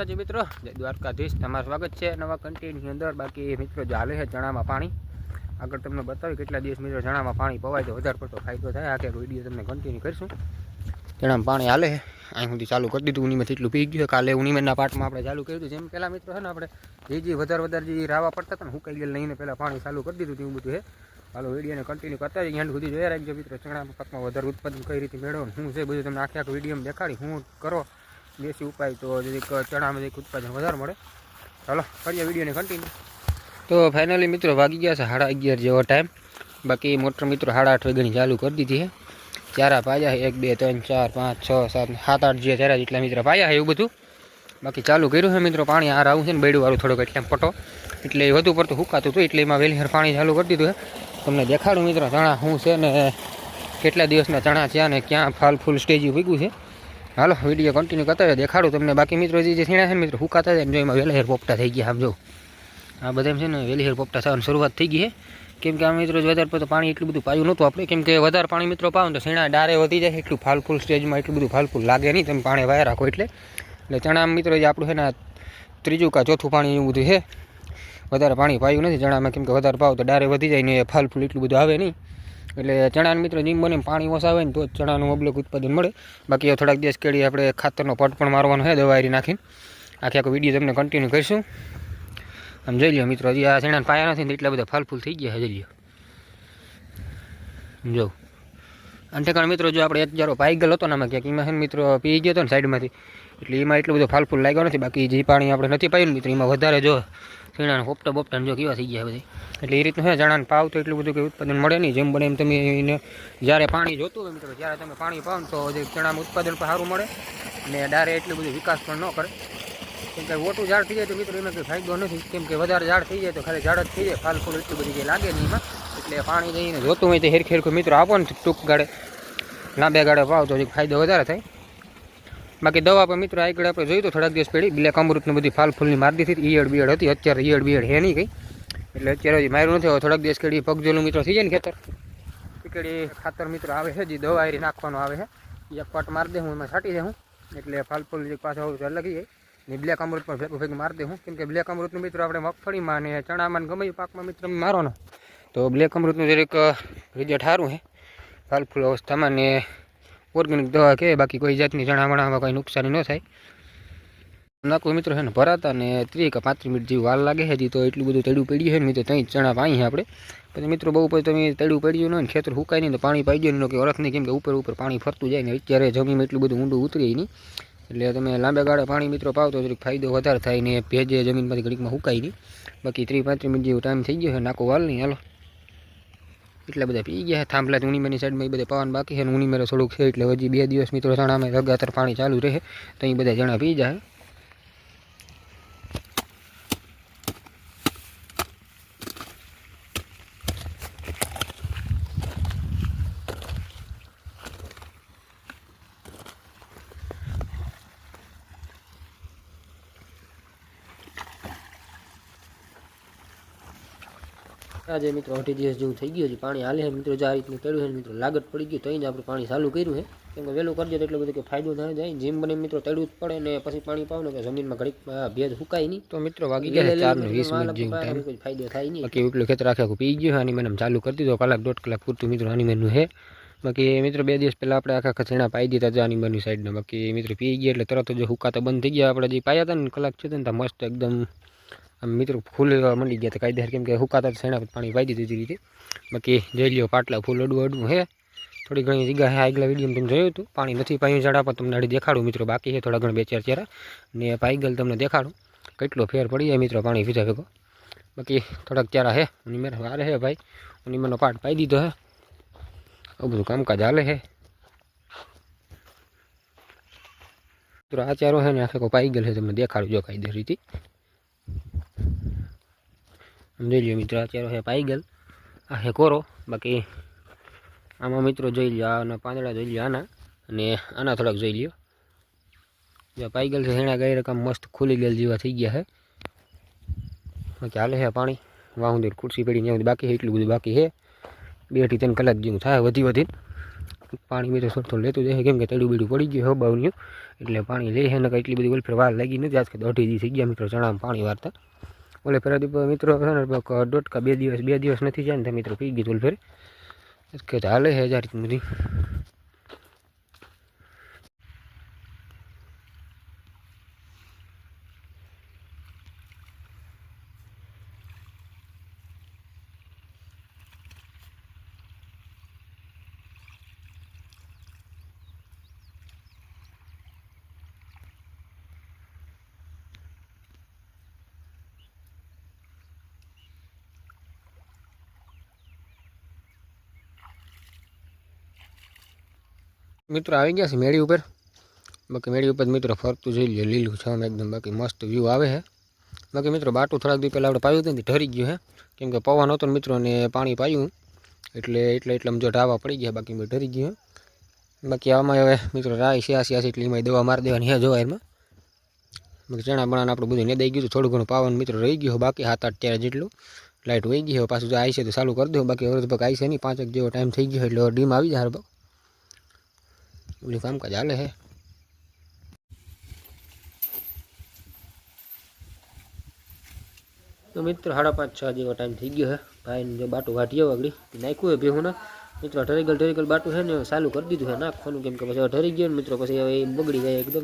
માતાજી મિત્રો, જય દ્વારકાધીશ. તમારું સ્વાગત છે નવા કન્ટેન્ટની અંદર. બાકી મિત્રો ચાલે છે ચણામાં પાણી. આગળ તમને બતાવી કેટલા દિવસ મિત્રો ચણામાં પાણી પવાય તો વધારે પડતો ફાયદો થાય. આ કે વીડિયો તમને કન્ટિન્યુ કરીશું. ચણામાં પાણી હાલે છે. અહીં સુધી ચાલુ કરી દીધું. ઉનીમાં એટલું પી ગયું કાલે ઉનીમેના પાટમાં આપણે ચાલુ કર્યું હતું. જેમ પહેલાં મિત્રો છે ને, આપણે જે જે વધારે વધારે જે રાવા પડતા હતા ને, હુકાઈ ગયેલ લઈને પહેલાં પાણી ચાલુ કરી દીધું એવું બધું છે. હાલો વિડીયોને કન્ટિન્યુ કરતા જઈએ એન્ડ સુધી જોયા રાખજો મિત્રો. ચણામાં પાકમાં વધારે ઉત્પાદન કઈ રીતે મેળવો શું છે, બધું તમને આખે આખું વિડીયોમાં દેખાડી. હું કરો દેશી ઉપાય તો ચણામાં જરીક ઉત્પાદન વધારે મળે. ચાલો કરીએ વિડીયોને કન્ટિન્યુ તો ફાઇનલી મિત્રો વાગી ગયા છે સાડા અગિયાર જેવો ટાઈમ બાકી મોટર મિત્રો સાડા આઠ વાગ્યાની ચાલુ કરી દીધી છે. ચારા પાયા એક, બે, ત્રણ, ચાર, પાંચ, છ, સાત સાત, આઠ જે ચારા જેટલા મિત્રો પાયા છે એવું બધું. બાકી ચાલુ કર્યું છે મિત્રો, પાણી આ આવું છે ને બેડું વાળું થોડોક એટલે પટો. એટલે વધુ પડતું હુકાતું હતું, એટલે એમાં વેલી પાણી ચાલુ કરી દીધું છે. તમને દેખાડું મિત્રો, ચણા શું છે ને, કેટલા દિવસના ચણા છે અને ક્યાં ફાલ ફૂલ સ્ટેજ ભીગું છે. હાલો વીડિયો કન્ટિન્યુ કરતા હોય દેખાડું તમને. બાકી મિત્રો જે છીણા છે મિત્રો, હુકાતા જાય જો એમાં વેલહેર પોપટા થઈ ગયા, આમ જો. આ બધા છે ને વેલીહેર પોપટા થવાની શરૂઆત થઈ ગઈ છે. કેમ કે આ મિત્રો વધારે પડતું પાણી એટલું બધું પાયું નહોતું આપણે. કેમ કે વધારે પાણી મિત્રો પાવ તો શીણા ડારે વધી જાય, એટલું ફાલફૂલ સ્ટેજમાં એટલું બધું ફાલફૂલ લાગે નહીં. તમે પાણી વાયા રાખો એટલે. એટલે ચણા મિત્રો જે આપણું છે ને ત્રીજું કા ચોથું પાણી એવું બધું છે. વધારે પાણી પાયું નથી ચણામાં. કેમ કે વધારે પાવ તો ડારે વધી જાય ને ફાલફૂલ એટલું બધું આવે નહીં. એટલે ચણાના મિત્રો જીમ બને પાણી ઓછા આવે ને તો જ ચણાનું મબલક ઉત્પાદન મળે. બાકી થોડાક દિવસ કેળી આપણે ખાતરનો પટ પણ મારવાનો છે, દવારી નાખીને. આખી આખો વીડિયો તમને કન્ટિન્યુ કરીશું. આમ જોઈ લો મિત્રો, હજી આ ચણાને પાયા નથી એટલા બધા ફાલફૂલ થઈ ગયા છે, જોઈ લ્યો. જો અને ઠેકાણ મિત્રો, જો આપણે એક જારો પાઈ ગયેલો હતો ને આમાં ક્યાંક, એમાં મિત્રો પી ગયો હતો ને સાઈડમાંથી. એટલે એમાં એટલું બધું ફાલફૂલ લાગ્યો નથી, બાકી જે પાણી આપણે નથી પાયું મિત્રો, એમાં વધારે જો છીણાને પોપટા બોપટા જો કેવા થઈ ગયા બધી એટલે એ રીતનું છે ચણાને પાવ તો એટલું બધું કે ઉત્પાદન મળે નહીં, જેમ બને એમ તમે એને જ્યારે પાણી જોતું હોય મિત્રો, જ્યારે તમે પાણી પાવ તો જે ઉત્પાદન પણ સારું મળે અને ડારે એટલું બધું વિકાસ પણ ન કરે. કેમ કે ઓટું ઝાડ થઈ જાય તો મિત્રો એમાં કંઈ ફાયદો નથી. કેમ કે વધારે ઝાડ થઈ જાય તો ખાલી ઝાડ જ થઈ જાય. ફાલ ફૂલ એટલું બધી કંઈ લાગે નહીં એમાં, એટલે પાણી જઈને જોતું હોય તો હેરખી હેરખું મિત્રો આપો ને ટૂંક ગાળે. લાંબે ગાળે પાવ તો હજી ફાયદો વધારે થાય. બાકી દવા પણ મિત્રો આગળ આપણે જોયું તો થોડાક દિવસ પેઢી બ્લેક અમૃતની બધી ફાલ ફૂલની મારી દીધી ઈયળ બિયળ હતી. અત્યારે ઈયળ બિયળ હે નહીં કંઈ. એટલે અત્યારે હજી માર્યું નથી. હવે થોડાક દિવસ કેડી પગજોલું મિત્રો થઈ જાય ને ખેતર. કેડી ખાતર મિત્રો આવે છે, જે દવા એરી નાખવાનો આવે છે. એક પટ મારી દે હું, એમાં છાંટી દે હું. એટલે ફાલ ફૂલ જે પાછો હોય લગી જાય. ને બ્લેક અમૃત પણ ભેગું ભેગું મારતી હું. કેમ કે બ્લેક અમૃતનું મિત્રો આપણે મગફળીમાં ને ચણામાં ગમે એ પાકમાં મિત્ર મારો ને. તો બ્લેક અમૃતનું જરીક રિઝલ્ટ સારું છે ફાલ અવસ્થામાં ને ઓર્ગેનિક દવા કે, બાકી કોઈ જાતની ચણામણામાં કોઈ નુકસાની ન થાય. નાખું મિત્રો છે ને ભરાતા ને ત્રીસ કે પાંત્રીસ મિનિટ જેવી વાર લાગે છે હજી તો એટલું બધું તળ્યું પડ્યું છે ને તો ત્યાં ચણા પાણી છે આપણે. પછી મિત્રો બહુ પછી તમે તળ્યું પડ્યું નહીં ખેતર સુકાય નહીં તો પાણી પાઈ ગયું કે ઓળખ નહીં કેમ કે ઉપર ઉપર પાણી ફરતું જાય ને અત્યારે જમીનમાં એટલું બધું ઊંડું ઉતરી નહીં એટલે તમે લાંબા ગાળે પાણી મિત્રો પાવ તો જરીક ફાયદો વધારે થાય ને ભેજે જમીનમાંથી ઘડીકમાં સુકાય નહીં બાકી ત્રીસ પાંત્રીસ મિનિટ જેવો ટાઈમ થઈ ગયો છે, નાકો વાલ નહીં હાલો. એટલા બધા પી ગયા થાંભલા ઉનીમેરની સાઈડમાં એ બધા પાવાનું બાકી છે અને ઉણીમેરો થોડુંક છે એટલે હજી બે દિવસ મિત્રો તણામે લગાતાર પાણી ચાલુ રહે, તો એ બધા જણા પી જાય. આજે મિત્રો અઢી દિવસ જેવું થઈ ગયું છે પાણી હાલે છે. મિત્રો જે આ રીતનું કર્યું છે મિત્રો લાગત પડી ગયું તો જ આપણે પાણી ચાલુ કર્યું છે. કેમ કે વહેલું કરજો તો એટલો બધો કે ફાયદો થાય જાય. જેમ બને મિત્રો તળવું જ પડે ને પછી પાણી પાવ ને કે જમીનમાં ઘડીક ભેજ સુકાય નહીં. તો મિત્રો વાગી ગયા ચાર ને વીસ મિનિટ જેવું ટાઈમ ફાયદો થાય નહીં. બાકી એટલું ખેતર આખે પી ગયું આની મને ચાલુ કરી દીધો કલાક દોઢ કલાક પૂરતું મિત્રો આની મેનું છે. બાકી મિત્રો બે દિવસ પહેલાં આપણે આખા ખસેણા પાઈ દીધા હતા આની સાઈડના બાકી મિત્રો પી ગયા એટલે તરત જ હુકાતા બંધ થઈ ગયા. આપણે જે પાયા હતા ને કલાક છે ને ત્યાં મસ્ત એકદમ આમ મિત્રો ફૂલ મળી ગયા હતા કાયદેસર કેમ કે હુકાતા શેણા પાણી પાઈ દીધું રીતે બાકી જોઈ લ્યો પાટલા ફૂલ અડવું અડવું હે. થોડી ઘણી જગ્યા હે આગલા વીડિયો તમે જોયું હતું. પાણી નથી પાયું ઝાડા પર, તમને આડી દેખાડું મિત્રો. બાકી છે થોડા ઘણા બે ચાર ચારા ને પાઈગલ તમને દેખાડું. કેટલો ફેર પડી જાય મિત્રો પાણી પીધા ભેગો. બાકી થોડાક ચારા હે, ઉનીમેર વારે હે ભાઈ. ઉનીમેરનો પાટ પાઈ દીધો હે. આવું બધું કામકાજ હાલે હે. મિત્રો, આ ચારો છે ને આખે પાઈ ગયેલ છે તમને દેખાડું જો કાયદેસર રીતે. જોઈ લ્યો મિત્રો, અત્યારે હે પાઈ ગયેલ આ હે કોરો. બાકી આમાં મિત્રો જોઈ લ્યો આના પાંદડા જોઈ લ્યો, આના અને આના થોડાક જોઈ લ્યો. જો પાઈ ગયેલ છે હેણા ગઈ રકમ મસ્ત ખુલી ગયેલ જેવા થઈ ગયા છે બાકી હાલે છે પાણી, વાહુંદેર ખુરશી પડી ને બાકી છે એટલું બધું બાકી છે બેથી ત્રણ કલાક જેવું થાય વધી વધી. પાણી મિત્રો થોડું થોડું લેતું જાય, કેમ કે તળું બીડું પડી ગયું હબાવનું એટલે પાણી લે છે ને એટલી બધી ઓલફેર વાર લાગી નથી. આજ કે દોઢી થઈ ગયા મિત્રો ચણામાં પાણી વારતા. ઓલે ફેરા દી મિત્રો છે ને કોક દોઢ કા બે દિવસ બે દિવસ નથી જાય ને મિત્રો પી ગયું ઓલફેર કે ચાલે હજાર બધી મિત્રો આવી ગયા છે મેળી ઉપર. બાકી મેળી ઉપર મિત્રો ફરતું જોઈ લે લીલું છમ એકદમ. બાકી મસ્ત વ્યૂ આવે છે બાકી મિત્રો બાટું થોડાક દી પહેલાં આપણે પાયું હતું ને ઠરી ગયું હે. કેમ કે પવન હતો ને મિત્રો ને પાણી પાયું. એટલે એટલે એટલે જો ઢાવા પડી ગયા, બાકી મેં ઠરી ગયું છે બાકી આમાં હવે મિત્રો રાય સિયાસી આસી એટલે એમાં દવા મારી દેવાની હે જોવા એમાં. બાકી ચણા બણાને આપણું બધું ને દઈ ગયું થોડું ઘણું પાવન મિત્રો રહી ગયું બાકી સાત આઠ ત્યારે જેટલું. લાઇટ વહી ગઈ હવે પાછું જો આવી છે તો ચાલુ કરી દઉં બાકી હવે તો આવી છે નહીં, પાંચેક જેવો ટાઈમ થઈ ગયો એટલે ડીમ આવી જાય હરબા ઓલું કામકાજ હાલે હે તો મિત્રો સાડા પાંચ છ જેવો ટાઈમ થઈ ગયો છે ભાઈને જો બાટું વાટીએ આગળ નાખ્યું હોય ભેહું ના મિત્રો ઠરીગલ ઠરીગલ બાટું છે ને ચાલુ કરી દીધું છે નાખવાનું કેમ કે પછી હવે ઠરી ગયો ને મિત્રો પછી હવે એ બગડી જાય એકદમ